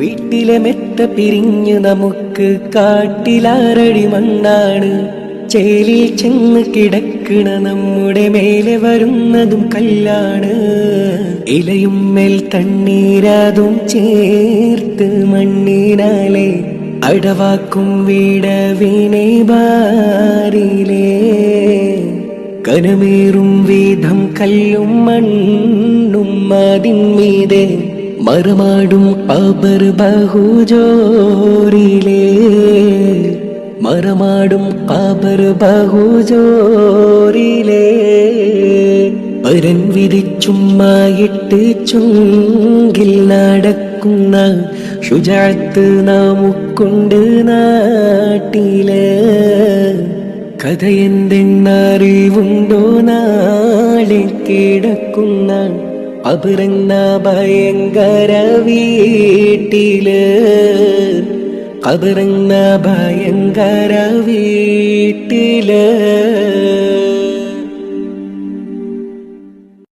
വീട്ടിലെ മെത്ത പിരിഞ്ഞു നമുക്ക് കാട്ടിലാരടി മണ്ണാണ്. ചേലിൽ ചെന്ന് കിടക്കണ നമ്മുടെ മേലെ വരുന്നതും കല്ലാണ്. ഇലയും മേൽ തണ്ണീരാതും ചേർത്ത് മണ്ണിനാലെ അടവാക്കും വീടവിനെ ബാരിലേ കനമേറും വീതം കല്ലും മണ്ണും അതിന്മീതെ മറമാടും അബർ ബഹുജോറിലേ മറമാടും അബർ ബഹുജോറിലേ പരൻ വിധിച്ചുമ്മായിട്ട് ചുങ്കിൽ നടക്കുന്ന ശുചാത്ത് നമുക്കുണ്ട് നാട്ടിലെ. കഥയെന്തെന്നറിവുണ്ടോ നാളെ കിടക്കുന്ന അപരന്ന ഭയങ്കര വീട്ടിൽ. കബറന്ന ഭയങ്കര വീട്ടിൽ.